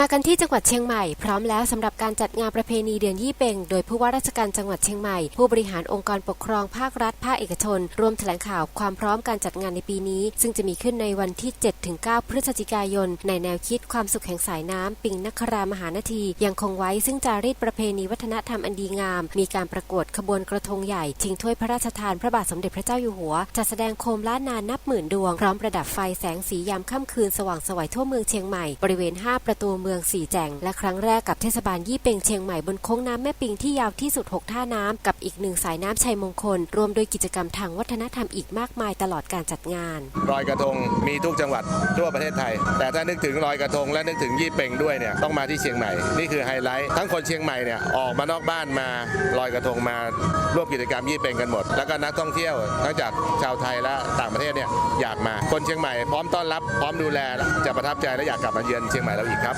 มากันที่จังหวัดเชียงใหม่พร้อมแล้วสำหรับการจัดงานประเพณีเดือนยี่เปงโดยผู้ว่าราชการจังหวัดเชียงใหม่ ผู้บริหารองค์กรปกครองภาครัฐภาคเอกชนร่วมแถลงข่าวความพร้อมการจัดงานในปีนี้ ซึ่งจะมีขึ้นในวันที่ 7-9 พฤศจิกายน ในแนวคิดความสุขแห่งสายน้ำปิงนครามหานาทียังคงไว้ซึ่งจารีตประเพณีวัฒนธรรมอันดีงาม มีการประกวดขบวนกระทงใหญ่ชิงถ้วยพระราชทานพระบาทสมเด็จพระเจ้าอยู่หัวจัดแสดงโคมล้านนานนับหมื่นดวงพร้อมประดับไฟแสงสียามค่ำคืนสว่างสวยทั่วเมืองเชียงใหม่บริเวณ 5 ประตูเมืองสี่แจ่งและครั้งแรกกับเทศบาลยี่เปงเชียงใหม่บนโค้งน้ำแม่ปิงที่ยาวที่สุด 6 ท่าน้ำกับอีกหนึ่งสายน้ำชัยมงคล รวมโดยกิจกรรมทางวัฒนธรรมอีกมากมายตลอดการจัดงานลอยกระทงมีทุกจังหวัดทั่วประเทศไทย แต่ถ้านึกถึงลอยกระทงและนึกถึงยี่เปงด้วยเนี่ยต้องมาที่เชียงใหม่นี่คือไฮไลท์ทั้งคนเชียงใหม่เนี่ยออกมานอกบ้านมาลอยกระทงมาร่วมกิจกรรมยี่เปงกันหมด แล้วก็นักท่องเที่ยวทั้งจากชาวไทยและต่างประเทศเนี่ย อยากมา คนเชียงใหม่พร้อมต้อนรับพร้อมดูแลจะประทับใจและอยากกลับมาเยือนเชียงใหม่เราอีกครับ